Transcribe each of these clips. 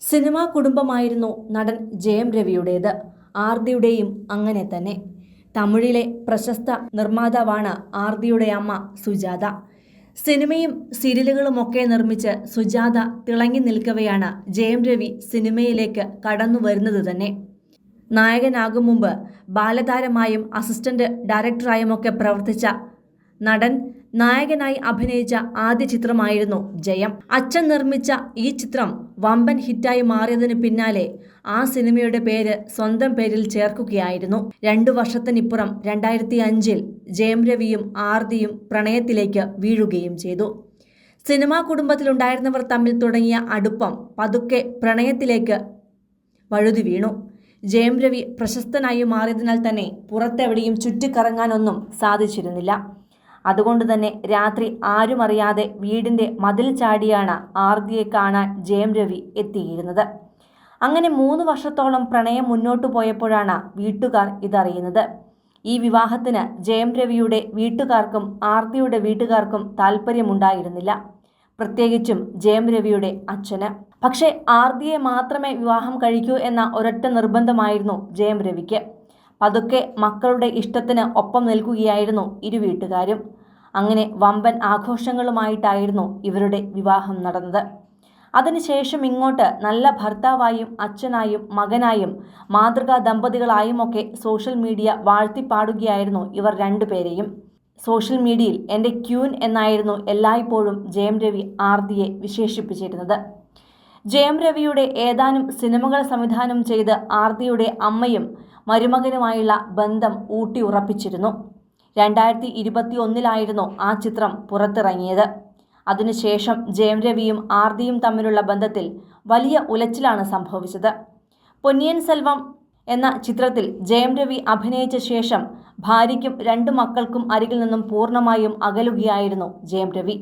Cinema കുടുംബമായിരുന്നു നടൻ ജയം രവിയുടേത്. ആർദിയുടെയും അങ്ങനെ തന്നെ. തമിഴിലെ പ്രശസ്ത നിർമ്മാതാവാണ് ആർദിയുടെ അമ്മ സുജാത. സിനിമയും സീരിയലുകളുമൊക്കെ നിർമ്മിച്ച് സുജാത തിളങ്ങി നിൽക്കവെയാണ് ജയം രവി സിനിമയിലേക്ക് കടന്നു വരുന്നത് തന്നെ. നായകനാകും മുമ്പ് ബാലതാരമായും അസിസ്റ്റന്റ് ഡയറക്ടറായുമൊക്കെ പ്രവർത്തിച്ച നടൻ നായകനായി അഭിനയിച്ച ആദ്യ ചിത്രമായിരുന്നു ജയം. അച്ഛൻ നിർമ്മിച്ച ഈ ചിത്രം വമ്പൻ ഹിറ്റായി മാറിയതിനു പിന്നാലെ ആ സിനിമയുടെ പേര് സ്വന്തം പേരിൽ ചേർക്കുകയായിരുന്നു. രണ്ടു വർഷത്തിനിപ്പുറം രണ്ടായിരത്തി അഞ്ചിൽ ജയം രവിയും ആർതിയും പ്രണയത്തിലേക്ക് വീഴുകയും ചെയ്തു. സിനിമാ കുടുംബത്തിലുണ്ടായിരുന്നവർ തമ്മിൽ തുടങ്ങിയ അടുപ്പം പതുക്കെ പ്രണയത്തിലേക്ക് വഴുതി വീണു. ജയം രവി പ്രശസ്തനായി മാറിയതിനാൽ തന്നെ പുറത്തെവിടെയും ചുറ്റിക്കറങ്ങാനൊന്നും സാധിച്ചിരുന്നില്ല. അതുകൊണ്ട് തന്നെ രാത്രി ആരുമറിയാതെ വീടിന്റെ മതിൽ ചാടിയാണ് ആർദിയെ കാണാൻ ജയം രവി എത്തിയിരുന്നത്. അങ്ങനെ മൂന്ന് വർഷത്തോളം പ്രണയം മുന്നോട്ടു പോയപ്പോഴാണ് വീട്ടുകാർ ഇതറിയുന്നത്. ഈ വിവാഹത്തിന് ജയം രവിയുടെ വീട്ടുകാർക്കും ആർതിയുടെ വീട്ടുകാർക്കും താല്പര്യമുണ്ടായിരുന്നില്ല പ്രത്യേകിച്ചും ജയം രവിയുടെ അച്ഛന്. പക്ഷേ ആർദിയെ മാത്രമേ വിവാഹം കഴിക്കൂ എന്ന ഒരൊറ്റ നിർബന്ധമായിരുന്നു ജയം രവിക്ക്. പതുക്കെ മക്കളുടെ ഇഷ്ടത്തിന് ഒപ്പം നൽകുകയായിരുന്നു ഇരു വീട്ടുകാരും. അങ്ങനെ വമ്പൻ ആഘോഷങ്ങളുമായിട്ടായിരുന്നു ഇവരുടെ വിവാഹം നടന്നത്. അതിനുശേഷം ഇങ്ങോട്ട് നല്ല ഭർത്താവായും അച്ഛനായും മകനായും മാതൃകാ ദമ്പതികളായുമൊക്കെ സോഷ്യൽ മീഡിയ വാഴ്ത്തിപ്പാടുകയായിരുന്നു ഇവർ രണ്ടുപേരെയും. സോഷ്യൽ മീഡിയയിൽ എന്റെ ക്യൂൻ എന്നായിരുന്നു എല്ലായ്പ്പോഴും ജയം രവി ആർദിയെ വിശേഷിപ്പിച്ചിരുന്നത്. ജയം രവിയുടെ ഏതാനും സിനിമകൾ സംവിധാനം ചെയ്ത് ആർദിയുടെ അമ്മയും മരുമകനുമായുള്ള ബന്ധം ഊട്ടി ഉറപ്പിച്ചിരുന്നു. രണ്ടായിരത്തി ഇരുപത്തി ഒന്നിലായിരുന്നു ആ ചിത്രം പുറത്തിറങ്ങിയത്. അതിനുശേഷം ജയം രവിയും ആർദിയും തമ്മിലുള്ള ബന്ധത്തിൽ വലിയ ഉലച്ചിലാണ് സംഭവിച്ചത്. പൊന്നിയൻ സെൽവം എന്ന ചിത്രത്തിൽ ജയം രവി അഭിനയിച്ച ശേഷം ഭാര്യയ്ക്കും രണ്ടു മക്കൾക്കും അരികിൽ നിന്നും പൂർണമായും അകലുകയായിരുന്നു ജയം രവി.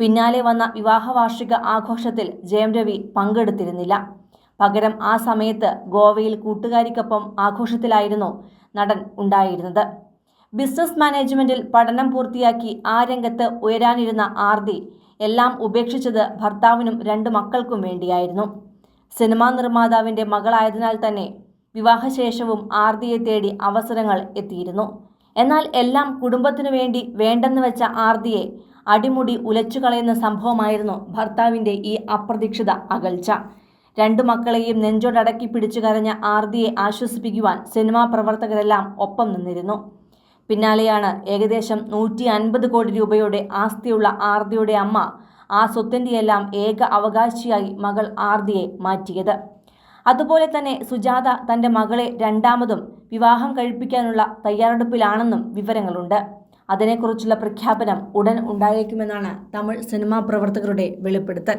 പിന്നാലെ വന്ന വിവാഹവാർഷിക ആഘോഷത്തിൽ ജയം രവി പങ്കെടുത്തിരുന്നില്ല. പകരം ആ സമയത്ത് ഗോവയിൽ കൂട്ടുകാരിക്കൊപ്പം ആഘോഷത്തിലായിരുന്നു നടൻ ഉണ്ടായിരുന്നത്. ബിസിനസ് മാനേജ്മെന്റിൽ പഠനം പൂർത്തിയാക്കി ആ രംഗത്ത് ഉയരാനിരുന്ന ആർതി എല്ലാം ഉപേക്ഷിച്ചത് ഭർത്താവിനും രണ്ട് മക്കൾക്കും വേണ്ടിയായിരുന്നു. സിനിമാ നിർമ്മാതാവിന്റെ മകളായതിനാൽ തന്നെ വിവാഹശേഷവും ആർതിയെ തേടി അവസരങ്ങൾ എത്തിയിരുന്നു. എന്നാൽ എല്ലാം കുടുംബത്തിനു വേണ്ടി വേണ്ടെന്ന് വെച്ച ആർതിയെ അടിമുടി ഉലച്ചു കളയുന്ന സംഭവമായിരുന്നു ഭർത്താവിന്റെ ഈ അപ്രതീക്ഷിത അകൽച്ച. രണ്ടു മക്കളെയും നെഞ്ചോടടക്കി പിടിച്ചു കരഞ്ഞ ആർദിയെ ആശ്വസിപ്പിക്കുവാൻ സിനിമാ പ്രവർത്തകരെല്ലാം ഒപ്പം നിന്നിരുന്നു. പിന്നാലെയാണ് ഏകദേശം നൂറ്റി അൻപത് കോടി രൂപയുടെ ആസ്തിയുള്ള ആർദിയുടെ അമ്മ ആ സ്വത്തിന്റെയെല്ലാം ഏക അവകാശിയായി മകൾ ആർദിയെ മാറ്റിയത്. അതുപോലെ തന്നെ സുജാത തന്റെ മകളെ രണ്ടാമതും വിവാഹം കഴിപ്പിക്കാനുള്ള തയ്യാറെടുപ്പിലാണെന്നും വിവരങ്ങളുണ്ട്. അതിനെക്കുറിച്ചുള്ള പ്രഖ്യാപനം ഉടൻ ഉണ്ടായേക്കുമെന്നാണ് തമിഴ് സിനിമാ പ്രവർത്തകരുടെ വെളിപ്പെടുത്തൽ.